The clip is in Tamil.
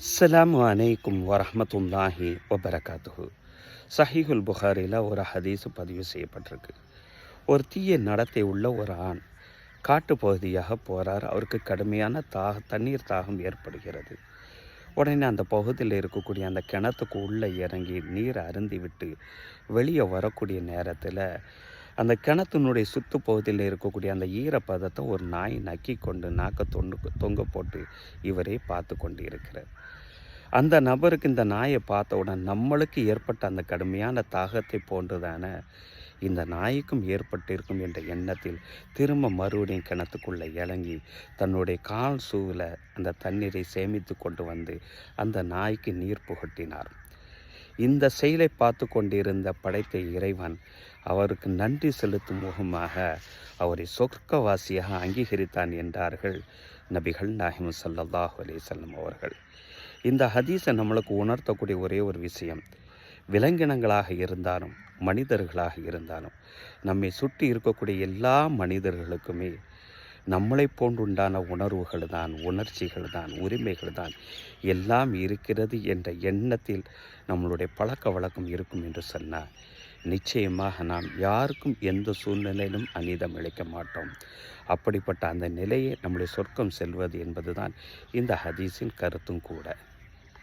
அஸ்லாமு அலைக்கும் வரமத்துல்லாஹி வபரகாத்துஹு. சஹீஹுல் புகாரில் ஒரு ஹதீஸ் பதிவு செய்யப்பட்டிருக்கு. ஒரு தீய நடத்தை உள்ள ஒரு ஆண் காட்டு பகுதியாக போகிறார் அவருக்கு கடுமையான தாக தண்ணீர் தாகம் ஏற்படுகிறது. உடனே அந்த பகுதியில் இருக்கக்கூடிய அந்த கிணத்துக்கு உள்ளே இறங்கி நீர் அருந்திவிட்டு வெளியே வரக்கூடிய நேரத்தில் அந்த கிணத்தினுடைய சுற்று பகுதியில் இருக்கக்கூடிய அந்த ஈரப்பதத்தை ஒரு நாய் நக்கி கொண்டு நாக்க தொண்டு தொங்க போட்டு இவரே பார்த்து கொண்டு இருக்கிறார் அந்த நபருக்கு இந்த நாயை பார்த்தவுடன் நம்மளுக்கு ஏற்பட்ட அந்த கடுமையான தாகத்தை போன்றுதான இந்த நாய்க்கும் ஏற்பட்டிருக்கும் என்ற எண்ணத்தில் திரும்ப மறுபடியும் கிணத்துக்குள்ளே இறங்கி தன்னுடைய கால் சூவில் அந்த தண்ணீரை சேமித்து கொண்டு வந்து அந்த நாய்க்கு நீர் புகட்டினார். இந்த செயலை பார்த்து கொண்டிருந்த படைத்த இறைவன் அவருக்கு நன்றி செலுத்தும் முகமாக அவரை சொர்க்கவாசியாக அங்கீகரித்தான் என்றார்கள் நபிகள் நாஹிம் ஸல்லல்லாஹு அலிசல்லம் அவர்கள். இந்த ஹதீஸை நம்மளுக்கு உணர்த்தக்கூடிய ஒரே ஒரு விஷயம் விலங்கினங்களாக இருந்தாலும் மனிதர்களாக இருந்தாலும் நம்மை சுற்றி இருக்கக்கூடிய எல்லா மனிதர்களுக்குமே நம்மளை போன்றுண்டான உணர்வுகள் தான் உணர்ச்சிகள் தான் உரிமைகள் தான் எல்லாம் இருக்கிறது என்ற எண்ணத்தில் நம்மளுடைய பழக்க வழக்கம் இருக்கும் என்று சொன்னார். நிச்சயமாக நாம் யாருக்கும் எந்த சூழ்நிலையிலும் அநீதம் இழைக்க மாட்டோம். அப்படிப்பட்ட அந்த நிலையை நம்முடைய சொர்க்கம் செல்வது என்பதுதான் இந்த ஹதீஸின் கருத்தும் கூட.